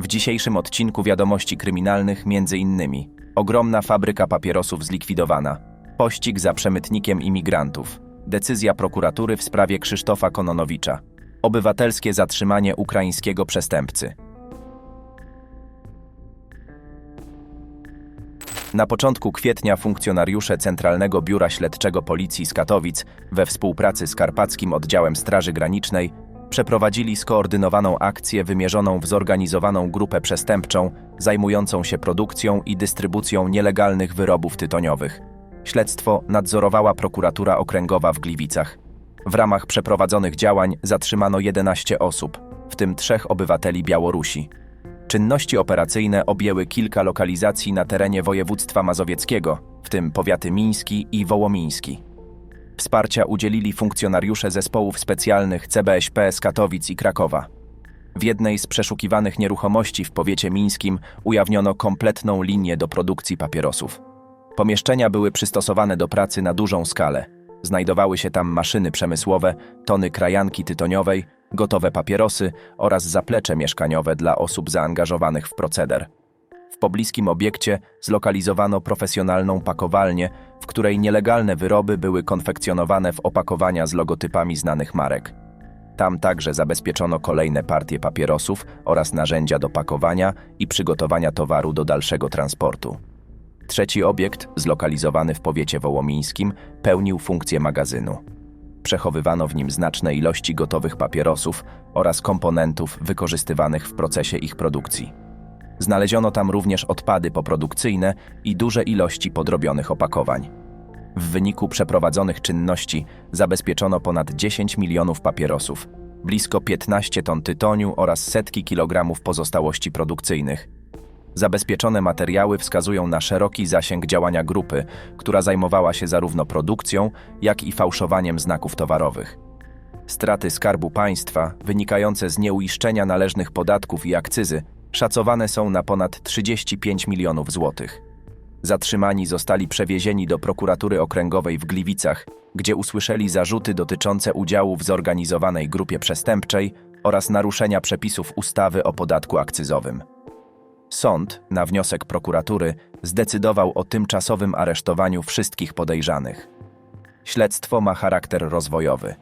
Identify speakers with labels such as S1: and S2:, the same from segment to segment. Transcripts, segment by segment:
S1: W dzisiejszym odcinku wiadomości kryminalnych między innymi. Ogromna fabryka papierosów zlikwidowana, pościg za przemytnikiem imigrantów, decyzja prokuratury w sprawie Krzysztofa Kononowicza, obywatelskie zatrzymanie ukraińskiego przestępcy. Na początku kwietnia funkcjonariusze Centralnego Biura Śledczego Policji z Katowic we współpracy z Karpackim Oddziałem Straży Granicznej przeprowadzili skoordynowaną akcję wymierzoną w zorganizowaną grupę przestępczą zajmującą się produkcją i dystrybucją nielegalnych wyrobów tytoniowych. Śledztwo nadzorowała prokuratura okręgowa w Gliwicach. W ramach przeprowadzonych działań zatrzymano 11 osób, w tym trzech obywateli Białorusi. Czynności operacyjne objęły kilka lokalizacji na terenie województwa mazowieckiego, w tym powiaty miński i wołomiński. Wsparcia udzielili funkcjonariusze zespołów specjalnych CBŚP z Katowic i Krakowa. W jednej z przeszukiwanych nieruchomości w powiecie mińskim ujawniono kompletną linię do produkcji papierosów. Pomieszczenia były przystosowane do pracy na dużą skalę. Znajdowały się tam maszyny przemysłowe, tony krajanki tytoniowej, gotowe papierosy oraz zaplecze mieszkaniowe dla osób zaangażowanych w proceder. Pobliskim obiekcie zlokalizowano profesjonalną pakowalnię, w której nielegalne wyroby były konfekcjonowane w opakowania z logotypami znanych marek. Tam także zabezpieczono kolejne partie papierosów oraz narzędzia do pakowania i przygotowania towaru do dalszego transportu. Trzeci obiekt, zlokalizowany w powiecie wołomińskim, pełnił funkcję magazynu. Przechowywano w nim znaczne ilości gotowych papierosów oraz komponentów wykorzystywanych w procesie ich produkcji. Znaleziono tam również odpady poprodukcyjne i duże ilości podrobionych opakowań. W wyniku przeprowadzonych czynności zabezpieczono ponad 10 milionów papierosów, blisko 15 ton tytoniu oraz setki kilogramów pozostałości produkcyjnych. Zabezpieczone materiały wskazują na szeroki zasięg działania grupy, która zajmowała się zarówno produkcją, jak i fałszowaniem znaków towarowych. Straty skarbu państwa, wynikające z nieuiszczenia należnych podatków i akcyzy, szacowane są na ponad 35 milionów złotych. Zatrzymani zostali przewiezieni do prokuratury okręgowej w Gliwicach, gdzie usłyszeli zarzuty dotyczące udziału w zorganizowanej grupie przestępczej oraz naruszenia przepisów ustawy o podatku akcyzowym. Sąd, na wniosek prokuratury, zdecydował o tymczasowym aresztowaniu wszystkich podejrzanych. Śledztwo ma charakter rozwojowy.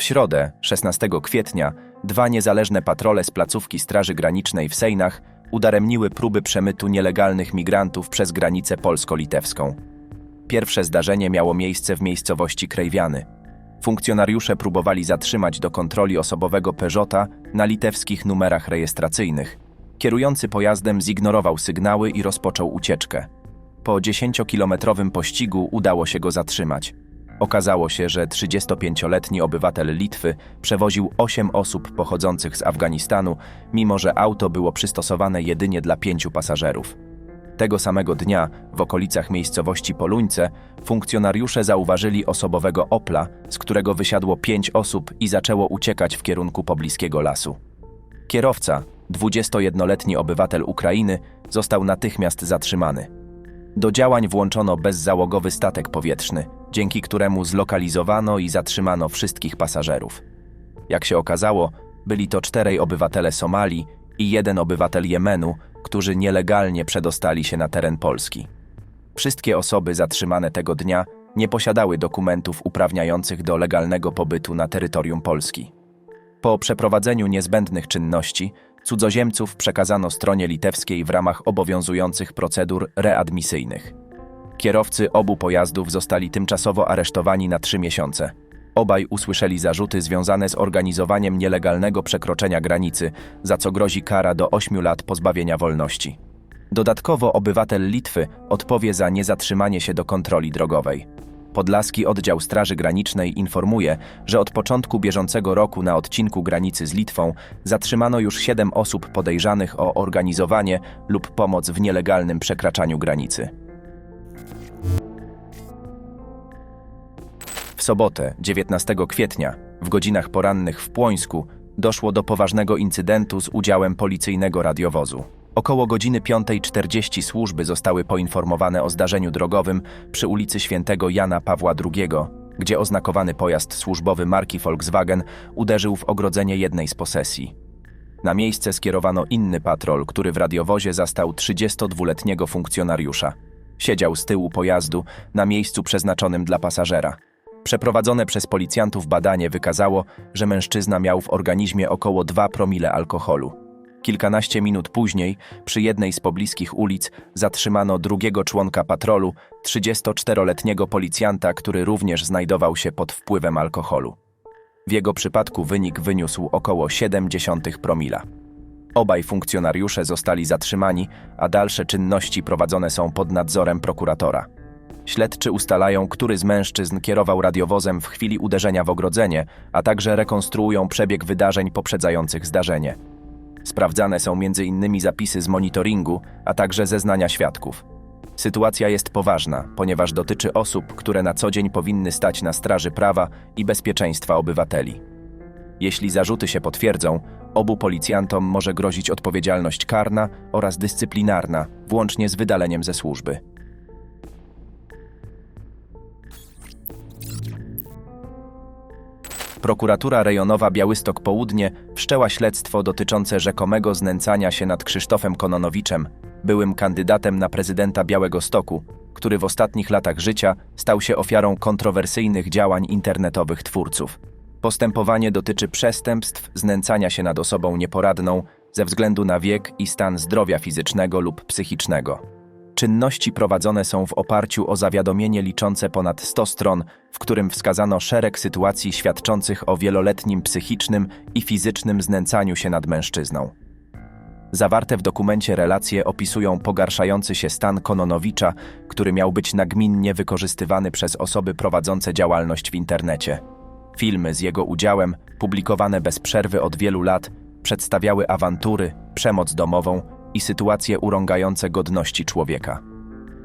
S1: W środę, 16 kwietnia, dwa niezależne patrole z placówki Straży Granicznej w Sejnach udaremniły próby przemytu nielegalnych migrantów przez granicę polsko-litewską. Pierwsze zdarzenie miało miejsce w miejscowości Krejwiany. Funkcjonariusze próbowali zatrzymać do kontroli osobowego Peugeota na litewskich numerach rejestracyjnych. Kierujący pojazdem zignorował sygnały i rozpoczął ucieczkę. Po 10-kilometrowym pościgu udało się go zatrzymać. Okazało się, że 35-letni obywatel Litwy przewoził 8 osób pochodzących z Afganistanu, mimo że auto było przystosowane jedynie dla pięciu pasażerów. Tego samego dnia, w okolicach miejscowości Poluńce, funkcjonariusze zauważyli osobowego Opla, z którego wysiadło pięć osób i zaczęło uciekać w kierunku pobliskiego lasu. Kierowca, 21-letni obywatel Ukrainy, został natychmiast zatrzymany. Do działań włączono bezzałogowy statek powietrzny, dzięki któremu zlokalizowano i zatrzymano wszystkich pasażerów. Jak się okazało, byli to czterej obywatele Somalii i jeden obywatel Jemenu, którzy nielegalnie przedostali się na teren Polski. Wszystkie osoby zatrzymane tego dnia nie posiadały dokumentów uprawniających do legalnego pobytu na terytorium Polski. Po przeprowadzeniu niezbędnych czynności, cudzoziemców przekazano stronie litewskiej w ramach obowiązujących procedur readmisyjnych. Kierowcy obu pojazdów zostali tymczasowo aresztowani na trzy miesiące. Obaj usłyszeli zarzuty związane z organizowaniem nielegalnego przekroczenia granicy, za co grozi kara do 8 lat pozbawienia wolności. Dodatkowo obywatel Litwy odpowie za niezatrzymanie się do kontroli drogowej. Podlaski Oddział Straży Granicznej informuje, że od początku bieżącego roku na odcinku granicy z Litwą zatrzymano już siedem osób podejrzanych o organizowanie lub pomoc w nielegalnym przekraczaniu granicy. W sobotę, 19 kwietnia, w godzinach porannych w Płońsku, doszło do poważnego incydentu z udziałem policyjnego radiowozu. Około godziny 5.40 służby zostały poinformowane o zdarzeniu drogowym przy ulicy Świętego Jana Pawła II, gdzie oznakowany pojazd służbowy marki Volkswagen uderzył w ogrodzenie jednej z posesji. Na miejsce skierowano inny patrol, który w radiowozie zastał 32-letniego funkcjonariusza. Siedział z tyłu pojazdu, na miejscu przeznaczonym dla pasażera. Przeprowadzone przez policjantów badanie wykazało, że mężczyzna miał w organizmie około 2 promile alkoholu. Kilkanaście minut później, przy jednej z pobliskich ulic, zatrzymano drugiego członka patrolu, 34-letniego policjanta, który również znajdował się pod wpływem alkoholu. W jego przypadku wynik wyniósł około 0,7 promila. Obaj funkcjonariusze zostali zatrzymani, a dalsze czynności prowadzone są pod nadzorem prokuratora. Śledczy ustalają, który z mężczyzn kierował radiowozem w chwili uderzenia w ogrodzenie, a także rekonstruują przebieg wydarzeń poprzedzających zdarzenie. Sprawdzane są m.in. zapisy z monitoringu, a także zeznania świadków. Sytuacja jest poważna, ponieważ dotyczy osób, które na co dzień powinny stać na straży prawa i bezpieczeństwa obywateli. Jeśli zarzuty się potwierdzą, obu policjantom może grozić odpowiedzialność karna oraz dyscyplinarna, włącznie z wydaleniem ze służby. Prokuratura rejonowa Białystok Południe wszczęła śledztwo dotyczące rzekomego znęcania się nad Krzysztofem Kononowiczem, byłym kandydatem na prezydenta Białego Stoku, który w ostatnich latach życia stał się ofiarą kontrowersyjnych działań internetowych twórców. Postępowanie dotyczy przestępstw znęcania się nad osobą nieporadną ze względu na wiek i stan zdrowia fizycznego lub psychicznego. Czynności prowadzone są w oparciu o zawiadomienie liczące ponad 100 stron, w którym wskazano szereg sytuacji świadczących o wieloletnim psychicznym i fizycznym znęcaniu się nad mężczyzną. Zawarte w dokumencie relacje opisują pogarszający się stan Kononowicza, który miał być nagminnie wykorzystywany przez osoby prowadzące działalność w internecie. Filmy z jego udziałem, publikowane bez przerwy od wielu lat, przedstawiały awantury, przemoc domową i sytuacje urągające godności człowieka.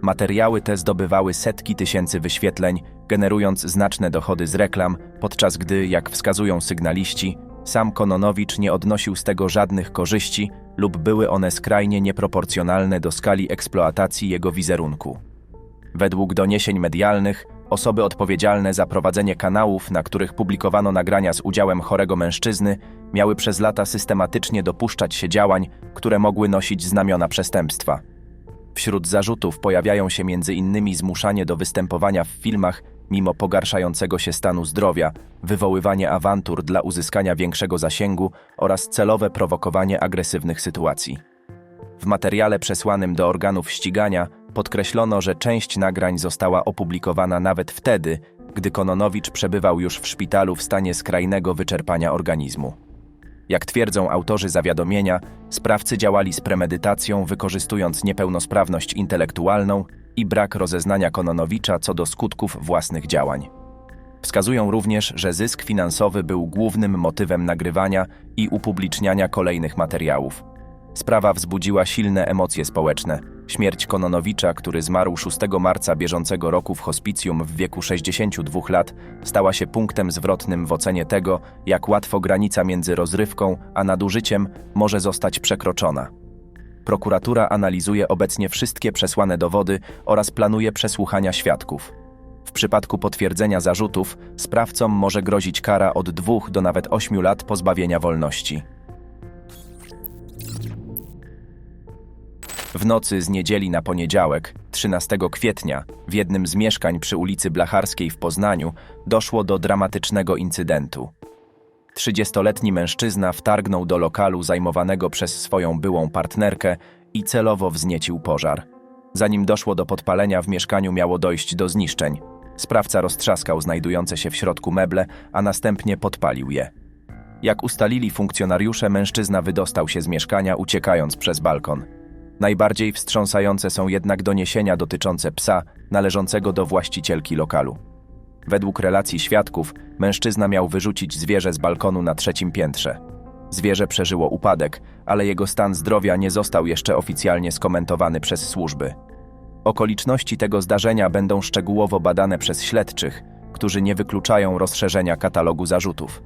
S1: Materiały te zdobywały setki tysięcy wyświetleń, generując znaczne dochody z reklam, podczas gdy, jak wskazują sygnaliści, sam Kononowicz nie odnosił z tego żadnych korzyści lub były one skrajnie nieproporcjonalne do skali eksploatacji jego wizerunku. Według doniesień medialnych, osoby odpowiedzialne za prowadzenie kanałów, na których publikowano nagrania z udziałem chorego mężczyzny, miały przez lata systematycznie dopuszczać się działań, które mogły nosić znamiona przestępstwa. Wśród zarzutów pojawiają się m.in. zmuszanie do występowania w filmach mimo pogarszającego się stanu zdrowia, wywoływanie awantur dla uzyskania większego zasięgu oraz celowe prowokowanie agresywnych sytuacji. W materiale przesłanym do organów ścigania podkreślono, że część nagrań została opublikowana nawet wtedy, gdy Kononowicz przebywał już w szpitalu w stanie skrajnego wyczerpania organizmu. Jak twierdzą autorzy zawiadomienia, sprawcy działali z premedytacją, wykorzystując niepełnosprawność intelektualną i brak rozeznania Kononowicza co do skutków własnych działań. Wskazują również, że zysk finansowy był głównym motywem nagrywania i upubliczniania kolejnych materiałów. Sprawa wzbudziła silne emocje społeczne. Śmierć Kononowicza, który zmarł 6 marca bieżącego roku w hospicjum w wieku 62 lat, stała się punktem zwrotnym w ocenie tego, jak łatwo granica między rozrywką a nadużyciem może zostać przekroczona. Prokuratura analizuje obecnie wszystkie przesłane dowody oraz planuje przesłuchania świadków. W przypadku potwierdzenia zarzutów, sprawcom może grozić kara od 2 do nawet 8 lat pozbawienia wolności. W nocy z niedzieli na poniedziałek, 13 kwietnia, w jednym z mieszkań przy ulicy Blacharskiej w Poznaniu doszło do dramatycznego incydentu. 30-letni mężczyzna wtargnął do lokalu zajmowanego przez swoją byłą partnerkę i celowo wzniecił pożar. Zanim doszło do podpalenia, w mieszkaniu miało dojść do zniszczeń. Sprawca roztrzaskał znajdujące się w środku meble, a następnie podpalił je. Jak ustalili funkcjonariusze, mężczyzna wydostał się z mieszkania, uciekając przez balkon. Najbardziej wstrząsające są jednak doniesienia dotyczące psa należącego do właścicielki lokalu. Według relacji świadków, mężczyzna miał wyrzucić zwierzę z balkonu na trzecim piętrze. Zwierzę przeżyło upadek, ale jego stan zdrowia nie został jeszcze oficjalnie skomentowany przez służby. Okoliczności tego zdarzenia będą szczegółowo badane przez śledczych, którzy nie wykluczają rozszerzenia katalogu zarzutów.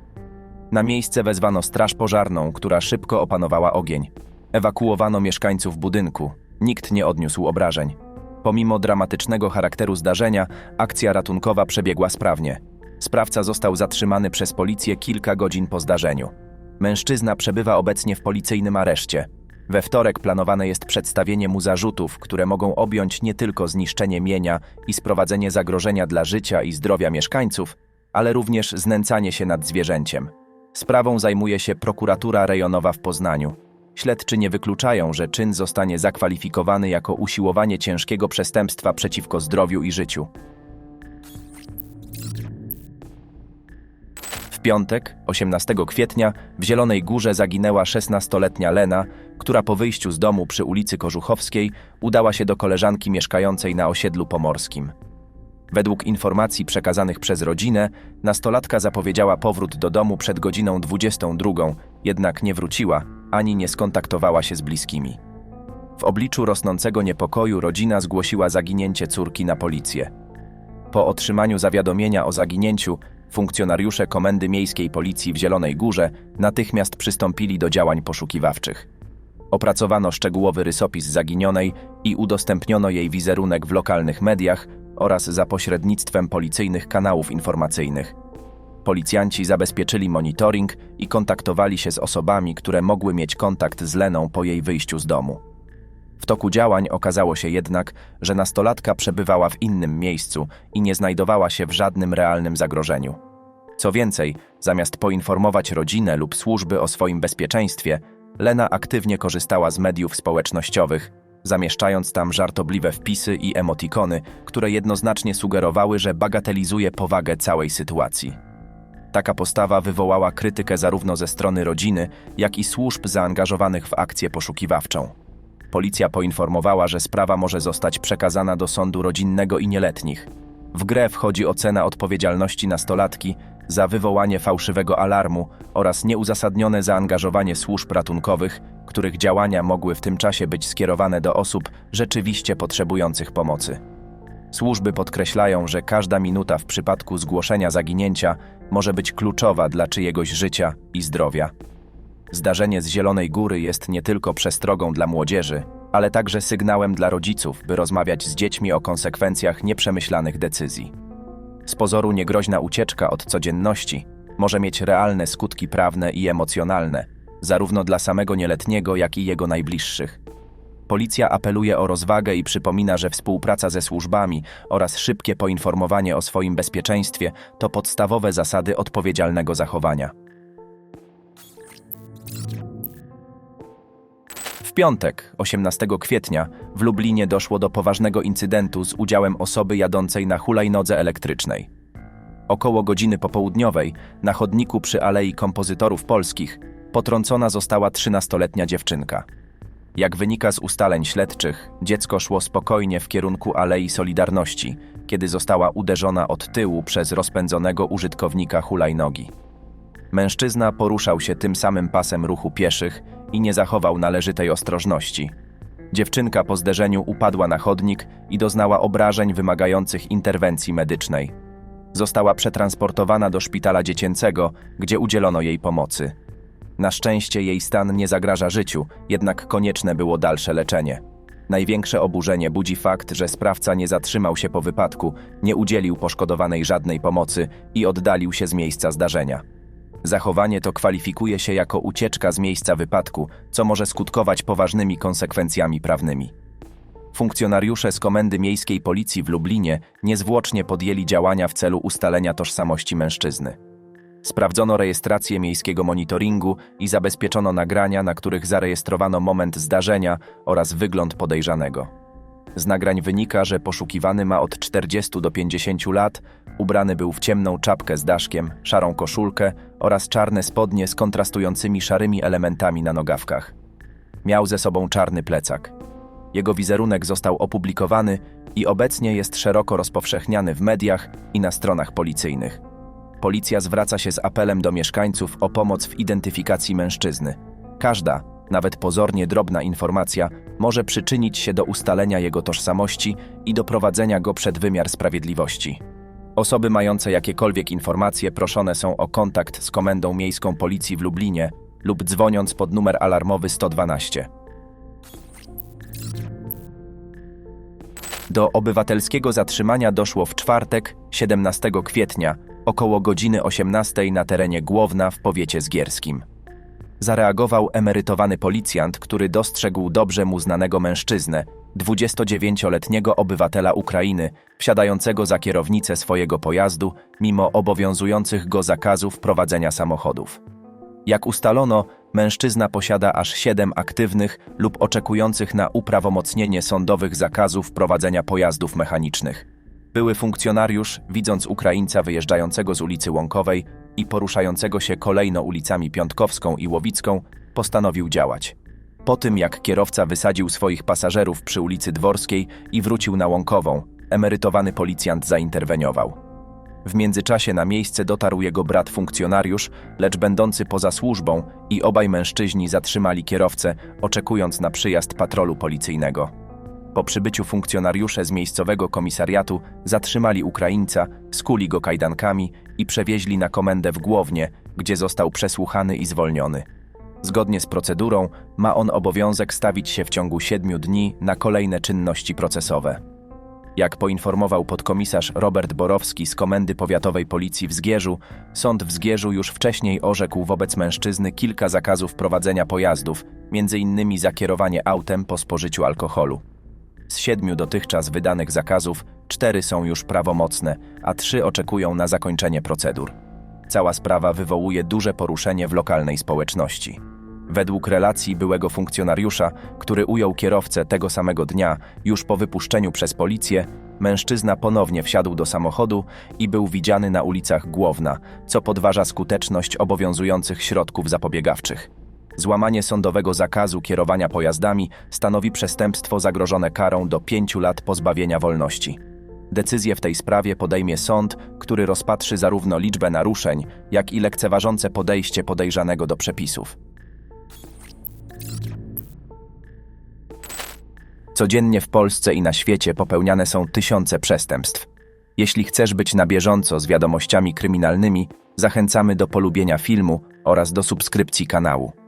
S1: Na miejsce wezwano straż pożarną, która szybko opanowała ogień. Ewakuowano mieszkańców budynku. Nikt nie odniósł obrażeń. Pomimo dramatycznego charakteru zdarzenia, akcja ratunkowa przebiegła sprawnie. Sprawca został zatrzymany przez policję kilka godzin po zdarzeniu. Mężczyzna przebywa obecnie w policyjnym areszcie. We wtorek planowane jest przedstawienie mu zarzutów, które mogą objąć nie tylko zniszczenie mienia i sprowadzenie zagrożenia dla życia i zdrowia mieszkańców, ale również znęcanie się nad zwierzęciem. Sprawą zajmuje się prokuratura rejonowa w Poznaniu. Śledczy nie wykluczają, że czyn zostanie zakwalifikowany jako usiłowanie ciężkiego przestępstwa przeciwko zdrowiu i życiu. W piątek, 18 kwietnia, w Zielonej Górze zaginęła 16-letnia Lena, która po wyjściu z domu przy ulicy Kożuchowskiej udała się do koleżanki mieszkającej na osiedlu pomorskim. Według informacji przekazanych przez rodzinę, nastolatka zapowiedziała powrót do domu przed godziną 22, jednak nie wróciła ani nie skontaktowała się z bliskimi. W obliczu rosnącego niepokoju rodzina zgłosiła zaginięcie córki na policję. Po otrzymaniu zawiadomienia o zaginięciu, funkcjonariusze Komendy Miejskiej Policji w Zielonej Górze natychmiast przystąpili do działań poszukiwawczych. Opracowano szczegółowy rysopis zaginionej i udostępniono jej wizerunek w lokalnych mediach oraz za pośrednictwem policyjnych kanałów informacyjnych. Policjanci zabezpieczyli monitoring i kontaktowali się z osobami, które mogły mieć kontakt z Leną po jej wyjściu z domu. W toku działań okazało się jednak, że nastolatka przebywała w innym miejscu i nie znajdowała się w żadnym realnym zagrożeniu. Co więcej, zamiast poinformować rodzinę lub służby o swoim bezpieczeństwie, Lena aktywnie korzystała z mediów społecznościowych, zamieszczając tam żartobliwe wpisy i emotikony, które jednoznacznie sugerowały, że bagatelizuje powagę całej sytuacji. Taka postawa wywołała krytykę zarówno ze strony rodziny, jak i służb zaangażowanych w akcję poszukiwawczą. Policja poinformowała, że sprawa może zostać przekazana do sądu rodzinnego i nieletnich. W grę wchodzi ocena odpowiedzialności nastolatki za wywołanie fałszywego alarmu oraz nieuzasadnione zaangażowanie służb ratunkowych, których działania mogły w tym czasie być skierowane do osób rzeczywiście potrzebujących pomocy. Służby podkreślają, że każda minuta w przypadku zgłoszenia zaginięcia może być kluczowa dla czyjegoś życia i zdrowia. Zdarzenie z Zielonej Góry jest nie tylko przestrogą dla młodzieży, ale także sygnałem dla rodziców, by rozmawiać z dziećmi o konsekwencjach nieprzemyślanych decyzji. Z pozoru niegroźna ucieczka od codzienności może mieć realne skutki prawne i emocjonalne, zarówno dla samego nieletniego, jak i jego najbliższych. Policja apeluje o rozwagę i przypomina, że współpraca ze służbami oraz szybkie poinformowanie o swoim bezpieczeństwie to podstawowe zasady odpowiedzialnego zachowania. W piątek, 18 kwietnia, w Lublinie doszło do poważnego incydentu z udziałem osoby jadącej na hulajnodze elektrycznej. Około godziny popołudniowej, na chodniku przy Alei Kompozytorów Polskich, potrącona została 13-letnia dziewczynka. Jak wynika z ustaleń śledczych, dziecko szło spokojnie w kierunku Alei Solidarności, kiedy została uderzona od tyłu przez rozpędzonego użytkownika hulajnogi. Mężczyzna poruszał się tym samym pasem ruchu pieszych i nie zachował należytej ostrożności. Dziewczynka po zderzeniu upadła na chodnik i doznała obrażeń wymagających interwencji medycznej. Została przetransportowana do szpitala dziecięcego, gdzie udzielono jej pomocy. Na szczęście jej stan nie zagraża życiu, jednak konieczne było dalsze leczenie. Największe oburzenie budzi fakt, że sprawca nie zatrzymał się po wypadku, nie udzielił poszkodowanej żadnej pomocy i oddalił się z miejsca zdarzenia. Zachowanie to kwalifikuje się jako ucieczka z miejsca wypadku, co może skutkować poważnymi konsekwencjami prawnymi. Funkcjonariusze z Komendy Miejskiej Policji w Lublinie niezwłocznie podjęli działania w celu ustalenia tożsamości mężczyzny. Sprawdzono rejestrację miejskiego monitoringu i zabezpieczono nagrania, na których zarejestrowano moment zdarzenia oraz wygląd podejrzanego. Z nagrań wynika, że poszukiwany ma od 40 do 50 lat, ubrany był w ciemną czapkę z daszkiem, szarą koszulkę oraz czarne spodnie z kontrastującymi szarymi elementami na nogawkach. Miał ze sobą czarny plecak. Jego wizerunek został opublikowany i obecnie jest szeroko rozpowszechniany w mediach i na stronach policyjnych. Policja zwraca się z apelem do mieszkańców o pomoc w identyfikacji mężczyzny. Każda, nawet pozornie drobna informacja może przyczynić się do ustalenia jego tożsamości i doprowadzenia go przed wymiar sprawiedliwości. Osoby mające jakiekolwiek informacje proszone są o kontakt z Komendą Miejską Policji w Lublinie lub dzwoniąc pod numer alarmowy 112. Do obywatelskiego zatrzymania doszło w czwartek, 17 kwietnia, około godziny 18 na terenie Głowna w powiecie zgierskim. Zareagował emerytowany policjant, który dostrzegł dobrze mu znanego mężczyznę, 29-letniego obywatela Ukrainy, wsiadającego za kierownicę swojego pojazdu, mimo obowiązujących go zakazów prowadzenia samochodów. Jak ustalono, mężczyzna posiada aż siedem aktywnych lub oczekujących na uprawomocnienie sądowych zakazów prowadzenia pojazdów mechanicznych. Były funkcjonariusz, widząc Ukraińca wyjeżdżającego z ulicy Łąkowej i poruszającego się kolejno ulicami Piątkowską i Łowicką, postanowił działać. Po tym, jak kierowca wysadził swoich pasażerów przy ulicy Dworskiej i wrócił na Łąkową, emerytowany policjant zainterweniował. W międzyczasie na miejsce dotarł jego brat funkcjonariusz, lecz będący poza służbą i obaj mężczyźni zatrzymali kierowcę, oczekując na przyjazd patrolu policyjnego. Po przybyciu funkcjonariusze z miejscowego komisariatu zatrzymali Ukraińca, skuli go kajdankami i przewieźli na komendę w Głownie, gdzie został przesłuchany i zwolniony. Zgodnie z procedurą ma on obowiązek stawić się w ciągu siedmiu dni na kolejne czynności procesowe. Jak poinformował podkomisarz Robert Borowski z Komendy Powiatowej Policji w Zgierzu, sąd w Zgierzu już wcześniej orzekł wobec mężczyzny kilka zakazów prowadzenia pojazdów, m.in. za kierowanie autem po spożyciu alkoholu. Z siedmiu dotychczas wydanych zakazów, cztery są już prawomocne, a trzy oczekują na zakończenie procedur. Cała sprawa wywołuje duże poruszenie w lokalnej społeczności. Według relacji byłego funkcjonariusza, który ujął kierowcę tego samego dnia, już po wypuszczeniu przez policję, mężczyzna ponownie wsiadł do samochodu i był widziany na ulicach Głowna, co podważa skuteczność obowiązujących środków zapobiegawczych. Złamanie sądowego zakazu kierowania pojazdami stanowi przestępstwo zagrożone karą do pięciu lat pozbawienia wolności. Decyzję w tej sprawie podejmie sąd, który rozpatrzy zarówno liczbę naruszeń, jak i lekceważące podejście podejrzanego do przepisów. Codziennie w Polsce i na świecie popełniane są tysiące przestępstw. Jeśli chcesz być na bieżąco z wiadomościami kryminalnymi, zachęcamy do polubienia filmu oraz do subskrypcji kanału.